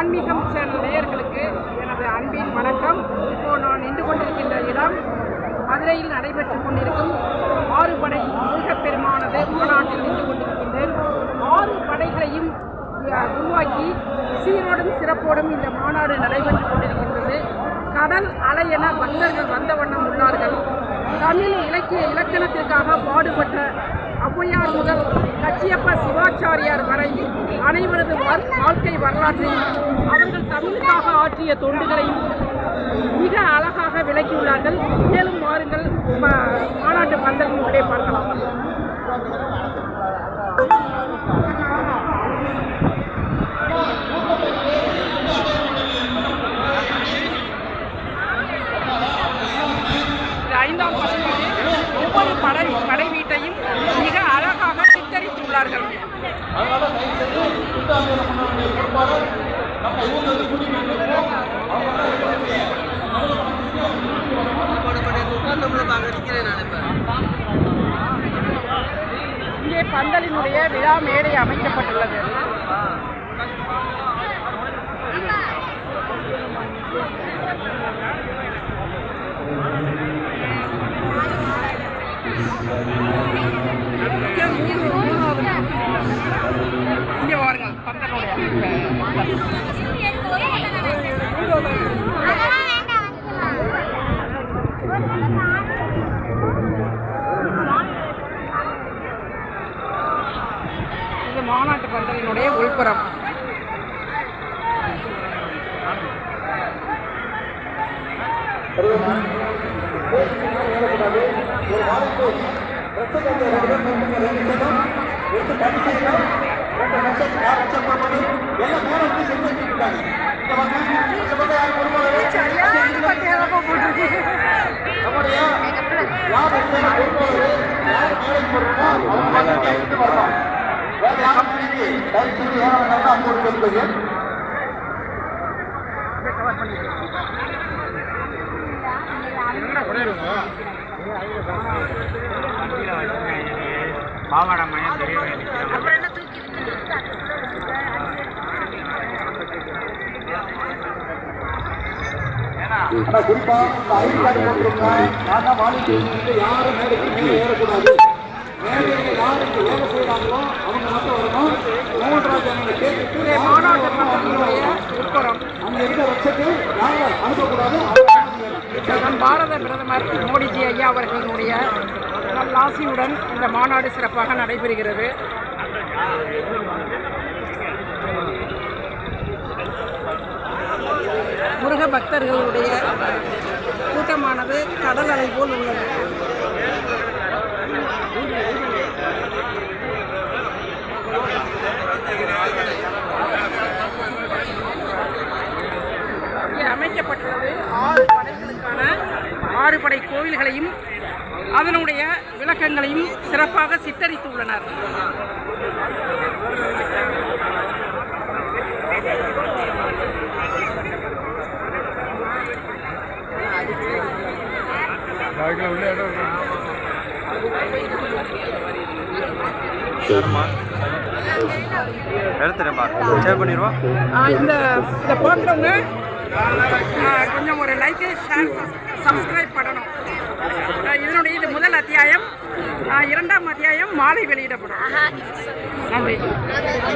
ஆன்மீகம் சேனல் நேயர்களுக்கு எனது அன்பின் வணக்கம். இப்போ நான் நின்று கொண்டிருக்கின்ற இடம் மதுரையில் நடைபெற்றுக் கொண்டிருக்கும் ஆறு படை முருகப்பெருமானது மாநாட்டில் நின்று கொண்டிருக்கின்றேன். ஆறு படைகளையும் உருவாக்கி சீரோடும் சிறப்போடும் இந்த மாநாடு நடைபெற்றுக் கொண்டிருக்கின்றது. கடல் அலை என பக்தர்கள் வந்த வண்ணம் உள்ளார்கள். தமிழ் இலக்கிய இலக்கணத்திற்காக பாடுபட்ட ஔவையார் முதல் கச்சியப்ப சிவாச்சாரியார் வரை அனைவரது வாழ்க்கை வரலாற்றையும் அவர்கள் தமிழுக்காக ஆற்றிய தொண்டுகளையும் மிக அழகாக விளக்கியுள்ளார்கள். மேலும் வாருங்கள் மாநாட்டு பந்தலின் உள்ளே பார்க்கலாம் ஐந்தாம் பசங்க ஒவ்வொரு படை படை வீட்டையும் மிக அழகாக சித்தரித்துள்ளார்கள். இங்கே பந்தலினுடைய விழா மேடை அமைக்கப்பட்டுள்ளது இங்கே வாருங்கள் பந்தலுடைய இது மாநாட்டு பந்தலினுடைய உள்புறம் பாவாடை மையம் தெரியவே ஆனா இந்த ஐடி கார்டு போட்டிருங்க நான் தான் வாலிபர் யாரும் மேடைக்கு மேலே ஏறக்கூடாது. மேடையில் யார் இங்க வேலை செய்யறாங்களோ அவங்க மட்டும் வரணும். மோகன்ராஜ் கேட்டுட்டு அங்க இருக்க வச்சுட்டு யாரும் அனுப்பக்கூடாது பாரத பிரதமர் மோடிஜி ஐயா அவர்களுடைய நல்லாசியுடன் இந்த மாநாடு சிறப்பாக நடைபெறுகிறது. பக்தர்களுடைய கூட்டமானது கடல் அலை போல் உள்ளது. இங்கே அமைக்கப்பட்டுள்ளது ஆறு படைகளுக்கான ஆறு படை கோவில்களையும் அதனுடைய விளக்கங்களையும் சிறப்பாக சித்தரித்துள்ளனர். எடுத்துட்டேன்ப்பா சேவ் பண்ணிடுவோம் இந்த இதை பார்க்குறவங்க கொஞ்சம் ஒரு லைக்கு ஷேர் சப்ஸ்கிரைப் பண்ணணும். இதனுடைய இது முதல் அத்தியாயம். இரண்டாம் அத்தியாயம் மாலை வெளியிடப்படும். நன்றி.